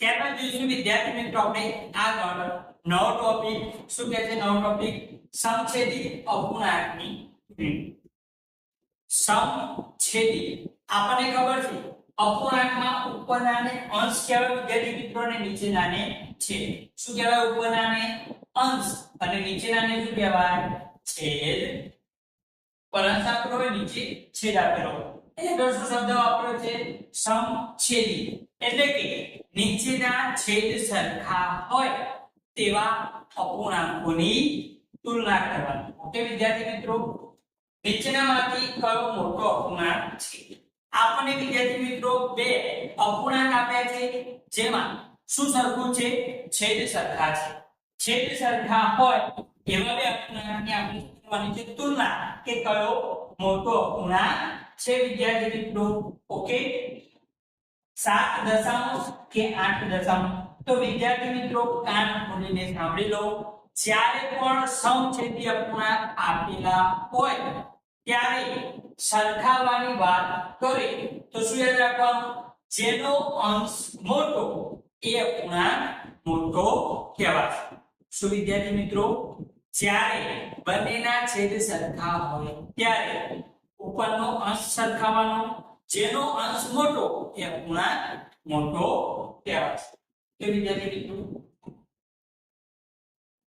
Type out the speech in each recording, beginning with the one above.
ત્યારબાદ જોઈશું વિદ્યાર્થી મિત્રો આપણે આગળ નવો ટોપિક. શું કહે છે નવો ટોપિક? સમછેદી અપૂર્ણાંકની સમછેદી આપણને ખબર છે, અપૂર્ણાંકમાં ઉપરનાને અંશ કહેવાય, વિદ્યાર્થી મિત્રો, અને નીચેનાને છે. શું કહેવાય ઉપરનાને? અંશ. અને નીચેનાને શું કહેવાય? છેદ. પરંતુ આપણો નીચે છેદ આપેલો. એટલે આગળ શબ્દ વાપર્યો છે સમછેદી એટલે કે નીચેના છેદ સરખા હોય તેવા અપૂર્ણાંકોની તુલના કરવાની. ઓકે, વિદ્યાર્થી મિત્રો? નીચેનામાંથી કયો મોટો અપૂર્ણાંક છે? આપણને વિદ્યાર્થી મિત્રો બે અપૂર્ણાંક આપ્યા છે, જેમાં શું સરખું છે? છેદ સરખા છે. છેદ સરખા હોય એવા બે અપૂર્ણાંકની આપણે કરવાની છે તુલના કે કયો મોટો અપૂર્ણાંક છે, વિદ્યાર્થી મિત્રો? ઓકે સાત દશાંશ કે આઠ દશાંશ? તો વિદ્યાર્થી મિત્રો, કાન ખોલીને સાંભળી લો. જ્યારે પણ સમછેદી અપૂર્ણાંક આપેલા હોય, ત્યારે સરખાવવાની વાત કરે તો શું યાદ રાખવાનું? જેનો અંશ મોટો એ અપૂર્ણાંક મોટો કહેવાય. શું વિદ્યાર્થી મિત્રો? જ્યારે બંનેના છેદ સરખા હોય, ત્યારે ઉપરનો અંશ સરખાવવાનો જેનો અંશ મોટો એ અપૂર્ણાંક મોટો કહેવાય તો વિદ્યાર્થી મિત્રો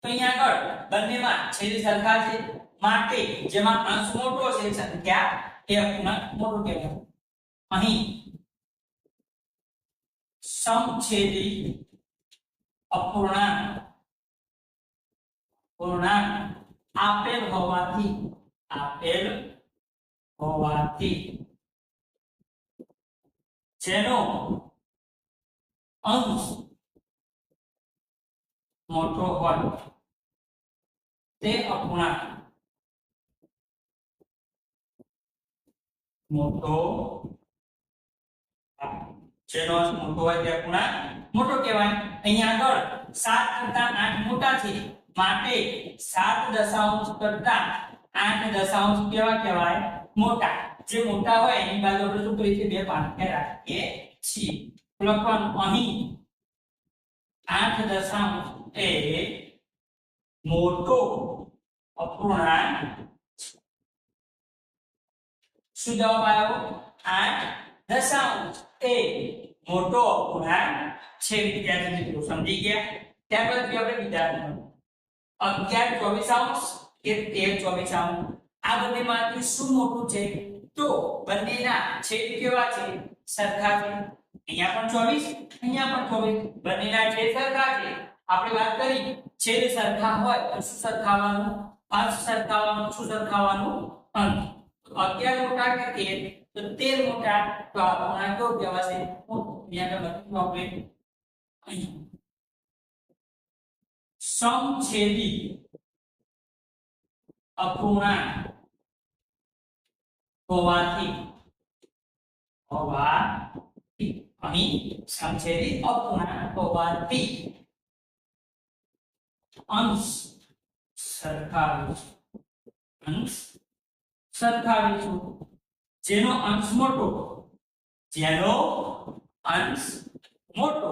તો અહીંયા આગળ બંનેમાં છેલ્લી સરખા છે, માટે જેમાં અંશ મોટો છે સંખ્યા એ અપૂર્ણાંક મોટો કહેવાય. અહીં સમછેદી અપૂર્ણાંક, પૂર્ણાંક આપેલ હોવાથી આપેલ હોવાથી જેનો અંશ મોટો હોય તે અપૂર્ણાંક મોટો જેનો અંશ મોટો હોય તે અપૂર્ણાંક મોટો કહેવાય. અહીંયા આગળ સાત કરતા આઠ મોટા છે માટે સાત દશાંશ કરતા આઠ દશાંશ કેવા કહેવાય? મોટા. જે મોટા હોય એની બાજુ આપણે શું કરીએ છીએ? બે પાંખે રાખીએ છીએ. લખવાનું અહીં. આઠ દશાંશ એ મોટો અપૂર્ણાંક શું જવાબ આવ્યો? આઠ દશાંશ એ મોટો અપૂર્ણાંક છે. વિદ્યાર્થી મિત્રો, સમજી ગયા? ત્યાર પછી આપણે બીજા અગિયાર ચોવીસ અંશ કે તેર ચોવીસાંશ આ બંનેમાંથી શું મોટું છે? તો બંનેના છેદ કેવા છે? સરખા છે. અહીંયા પણ ચોવીસ, અહીંયા પણ ચોવીસ. બંનેના છેદ સરખા છે. આપણે વાત કરી, છેદ સરખા હોય તો શું સરખાવવાનું અંશ સરખાવવાનું શું સરખાવવાનું અંશ તો અગિયાર મોટા કે 13 તો 13 મોટા તો આ પૂર્ણાંક કેવો કહેવાશે? અહીંયા આગળ લખ્યું આપણે સમછેદી, અપૂર્ણાંક. હોવાથી હોવાથી, અહીં સમછેદી અપૂર્ણાંક હોવાથી, અંશ સરખાવું અંશ સરખાવીશું જેનો અંશ મોટો, જેનો અંશ મોટો.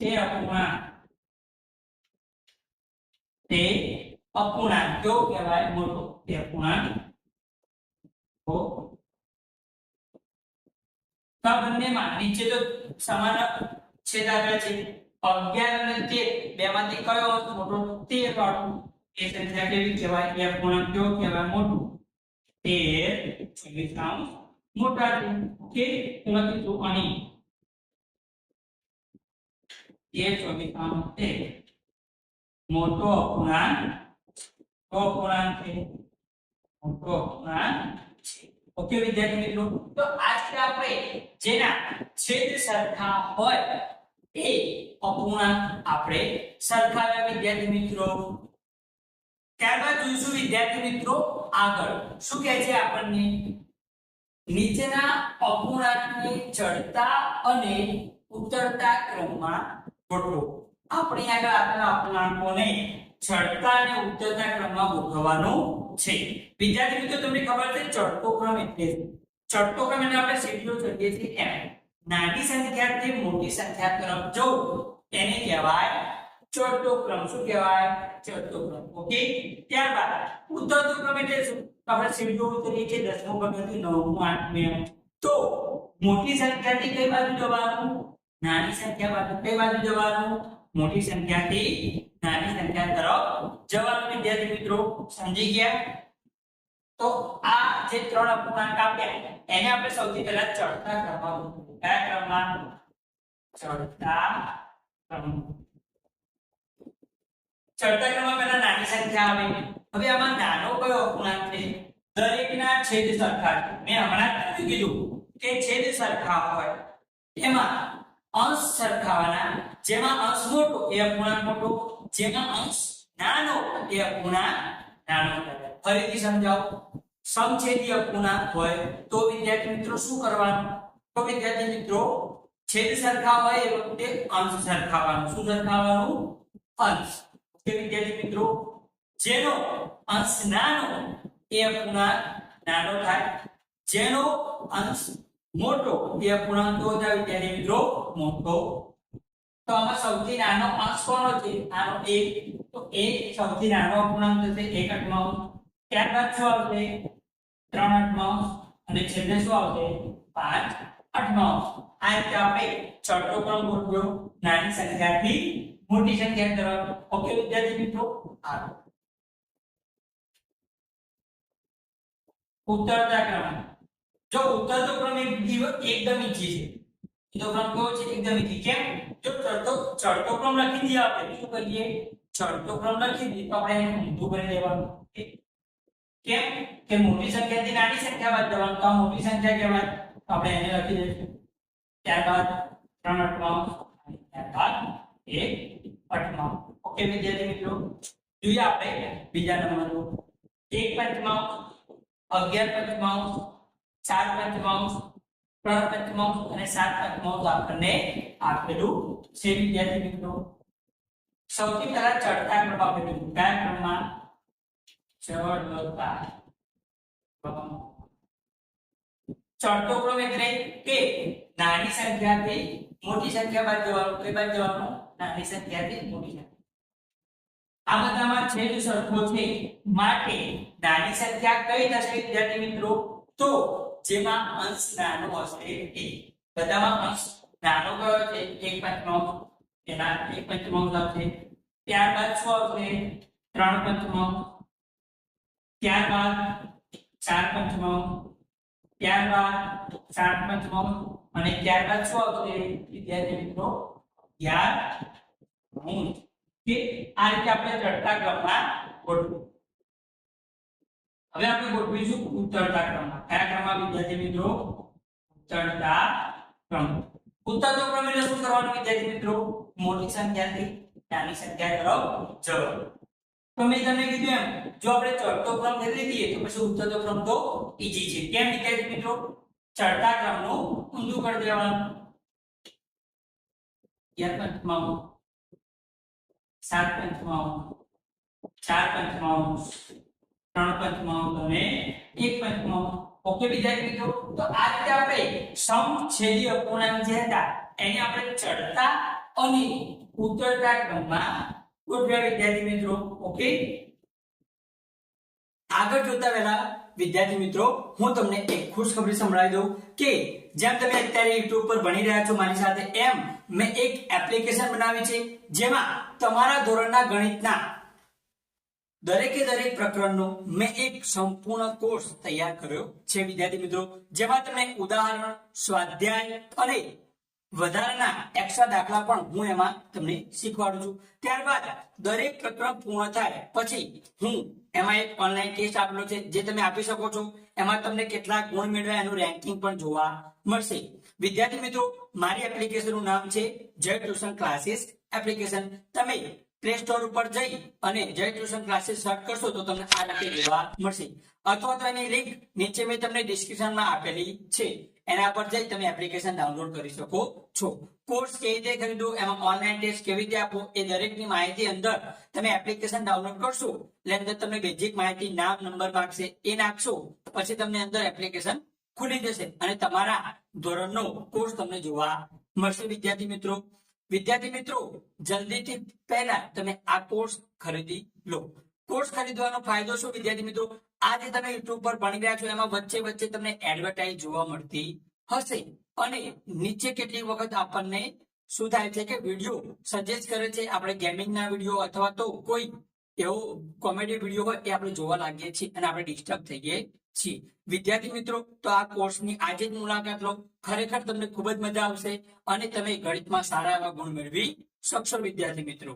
તે અપૂર્ણાંક તે અપૂર્ણાંક કેવો કહેવાય મોટો, તે અપૂર્ણાંક. તો બંનેમાં નીચે તો સમાન છેદ આપ્યા છે. અગિયાર અને 13 બેમાંથી કયો અંશ મોટો? 13 વાળો એ સંખ્યા કેવી કહેવાય? એ અપૂર્ણાંક કેવો કહેવાય મોટું. તેર ચોવીસ આમ મોટા છે. તો લખીશું અહીં ચોવીસ અંશ તે મોટો અપૂર્ણાંક તો અપૂર્ણાંક છે મોટો અપૂર્ણાંક ઓકે વિદ્યાર્થી મિત્રો તો આજે આપણે જેના છેદ સરખા હોય એ અપૂર્ણાંક આપણે સરખાવ્યા વિદ્યાર્થી મિત્રો ત્યારબાદ જોઈશું વિદ્યાર્થી મિત્રો આગળ શું કહે છે આપણને નીચેના અપૂર્ણાંકને ચડતા અને ઉતરતા ક્રમમાં ગોઠવો આપણે આગળ આપેલા અપૂર્ણાંકોને ચડતા અને ઉતરતા ક્રમમાં ગોઠવવાનું છે. વિદ્યાર્થી મિત્રો, તમને ખબર છે ચડતો ક્રમ એટલે ચડતો ક્રમ એટલે આપણે સીડીઓ ચડીએ છીએ એમ. નાની સંખ્યાથી મોટી સંખ્યા તરફ જવું એને કહેવાય ચડતો ક્રમ. શું કહેવાય? ચડતો ક્રમ. ઓકે? ત્યારબાદ ઉતરતો ક્રમ એટલે શું? આપણે સીડીઓ ઉતરીએ છીએ દસમું પગથિયું નવમું આઠમું એમ. તો મોટી સંખ્યાથી કઈ બાજુ જવાનું? નાની સંખ્યા બાજુ કઈ બાજુ જવાનું? મોટી સંખ્યાથી નાની સંખ્યા તરફ જવાનું વિદ્યાર્થી મિત્રો, સમજી ગયા? તો આ જે ત્રણ અપૂર્ણાંક આપ્યા, એને આપણે સૌથી પહેલા ચડતા ક્રમમાં. કયા ક્રમમાં ચડતા ક્રમ ચડતા ક્રમમાં પહેલા નાની સંખ્યા આવે. હવે આમાં નાનો કયો અપૂર્ણાંક છે? દરેકના છેદ સરખા મેં હમણાં જ કીધું કે છેદ સરખા હોય. એમાં અંશ સરખાવાના જેમાં અંશ મોટો, એ અપૂર્ણાંક મોટો. જેમાં અંશ નાનો, એ અપૂર્ણાંક નાનો ફરીથી સમજાવો. સમછેદી અપૂર્ણાંક હોય તો વિદ્યાર્થી મિત્રો શું કરવાનું? તો વિદ્યાર્થી મિત્રો, છેદ સરખા હોય એ વખતે અંશ સરખાવવાનું. શું સરખાવવાનું? અંશ. કે વિદ્યાર્થી મિત્રો, જેનો અંશ નાનો, એ અપૂર્ણાંક નાનો થાય. જેનો અંશ મોટો, એ અપૂર્ણાંક તો વિદ્યાર્થી મિત્રો મોટો તો આમાં સૌથી નાનો અંશ કોનો છે? આનો એક. તો 1 સૌથી નાનો અપૂર્ણાંક થશે એક અઠમાઉસ ત્યારબાદ શું આવશે? ત્રણ અઠમાઉસ અને છેલ્લે શું આવશે? પાંચ અઠમાઉસ આ રીતે આપણે નાની સંખ્યાથી મોટી સંખ્યા તરફ. ઓકે, વિદ્યાર્થી મિત્રો? આગળ ઉત્તરતા ક્રમ જો ઉત્તરતો ક્રમ એક એકદમ ઈજી છે. તો ક્રમ કેવો છે? એકદમ ઈજી કેમ? જો ચડતો ચડતો ક્રમ લખી દઈએ આપણે શું કરીએ ચડતો ક્રમ લખી દઈએ તો આપણે એને ઊંધું કરી દેવાનું કે- કેમ કે મોટી સંખ્યાથી નાની સંખ્યા બાદ જવાનું તો આ મોટી સંખ્યા કહેવાય તો આપણે એને લખી દઈશું ત્યારબાદ ત્રણ અઠમાઉસ અને ત્યારબાદ એક અઠમાઉસ ઓકે વિદ્યાર્થી મિત્રો જોઈએ આપણે બીજા નંબરનું એક પંચમાંશ અગિયાર પંચમાંશ ચાર પંચમાંશ ત્રણ અને સાત પંચમાંશ આપણને આપેલું છે. વિદ્યાર્થી મિત્રો, સૌથી પહેલા ચડતા ક્રમ આપેલું કયા ક્રમમાં ચડતા ચડતો ક્રમ એટલે કે નાની સંખ્યાથી મોટી સંખ્યા બાદ જવાનું, કઈ બાદ જવાનું? નાની સંખ્યાથી મોટી સંખ્યા. આ બધામાં છેદ સરખો છે. માટે નાની સંખ્યા કઈ થશે વિદ્યાર્થી મિત્રો? તો જેમાં અંશ નાનો હશે એ. બધામાં અંશ નાનો કયો છે, એક પંચમાંશ એના એક પંચમાંશ આવશે ત્યારબાદ શું આવશે? ત્રણ પંચમાંશ ત્યારબાદ ચાર પંચમાંશ ત્યારબાદ સાત પંચમાંશ અને ત્યારબાદ શું આવશે? વિદ્યાર્થી મિત્રો, યાદ હું કે આ રીતે આપણે ચડતા ક્રમમાં ગોઠવીએ. હવે આપણે ગોઠવીશું ઉતરતા ક્રમમાં કયા ક્રમમાં વિદ્યાર્થી મિત્રો? ઉતરતા ક્રમ. ઉતરતો ક્રમ એટલે શું કરવાનું વિદ્યાર્થી મિત્રો? મોટી સંખ્યાથી નાની સંખ્યા તરફ જવાનું તો મેં તમને કીધું એમ, જો આપણે ચડતો ક્રમ કરી દઈએ તો પછી ઉતરતો ક્રમ તો ઈજી છે. કેમ વિદ્યાર્થી મિત્રો? ચડતા ક્રમનું ઊંધું કરી દેવાનું. અગિયાર પંથમાં સાત પંચમાંશ ચાર પંચમાંશ ત્રણ પંચમાંશ અને એક પંચમાંશ ઓકે વિદ્યાર્થી મિત્રો. તો આ રીતે આપણે સમછેદી અપૂર્ણાંક જે હતા, એને આપણે ચડતા અને ઉતરતા ક્રમમાં ગોઠવ્યા વિદ્યાર્થી મિત્રો. ઓકે આગળ જોતા પહેલા વિદ્યાર્થી મિત્રો, હું તમને એક ખુશખબરી સંભળાવી દઉં કે જેમ તમે અત્યારે યુટ્યુબ પર ભણી રહ્યા છો મારી સાથે, એમ મેં એક એપ્લિકેશન બનાવી છે, જેમાં તમારા ધોરણના ગણિતના દરેકે દરેક પ્રકરણનો મેં એક સંપૂર્ણ કોર્સ તૈયાર કર્યો. છે વિદ્યાર્થી મિત્રો, જેમાં તમને ઉદાહરણ, સ્વાધ્યાય અને વધારાના એક્સ્ટ્રા દાખલા પણ હું એમાં તમને શીખવાડું છું. ત્યારબાદ દરેક પ્રકરણ પૂર્ણ થાય પછી હું એમાં એક ઓનલાઈન ટેસ્ટ આપેલો છે, જે તમે આપી શકો છો. એમાં તમને કેટલા ગુણ મેળવ્યા એનું રેન્કિંગ પણ જોવા મળશે. વિદ્યાર્થી મિત્રો, મારી એપ્લિકેશનનું નામ છે જય ટ્યુશન ક્લાસીસ એપ્લિકેશન તમે પ્લે સ્ટોર ઉપર જઈ અને જય ટ્યુશન ક્લાસીસ સર્ચ કરશો તો તમને આ રીતે જોવા મળશે. અથવા તો એની લિંક નીચે મેં તમને ડિસ્ક્રિપ્શનમાં આપેલી છે. એના પર જઈ તમે એપ્લિકેશન ડાઉનલોડ કરી શકો છો. કોર્સ કેવી રીતે ખરીદવો, એમાં ઓનલાઈન ટેસ્ટ કેવી રીતે આપવો, એ દરેકની માહિતી અંદર તમે એપ્લિકેશન ડાઉનલોડ કરશો. એટલે અંદર તમને બેઝિક માહિતી, નામ નંબર માંગશે, એ નાખશો, પછી તમને અંદર એપ્લિકેશન ખુલી જશે અને તમારા ધોરણનો કોર્સ તમને જોવા મળશે. વિદ્યાર્થી મિત્રો વિદ્યાર્થી મિત્રો, જલ્દીથી પહેલા તમે આ કોર્સ ખરીદી લો. કોર્સ ખરીદવાનો ફાયદો શું, વિદ્યાર્થી મિત્રો? આજે તમે યુટ્યુબ પર ભણી રહ્યા છો, એમાં વચ્ચે વચ્ચે તમને એડવર્ટાઇઝ જોવા મળતી હશે. અને નીચે કેટલીક વખત આપણને શું થાય છે કે વીડિયો સજેસ્ટ કરે છે, આપણે ગેમિંગના વીડિયો અથવા તો કોઈ એવો કોમેડી વીડિયો હોય, એ આપણે જોવા લાગીએ છીએ અને આપણે ડિસ્ટર્બ થઈએ છીએ વિદ્યાર્થી મિત્રો, તો આ કોર્સની આજે જ મુલાકાત લો. ખરેખર તમને ખૂબ જ મજા આવશે અને તમે ગણિતમાં સારા એવા ગુણ મેળવી શકશો, વિદ્યાર્થી મિત્રો.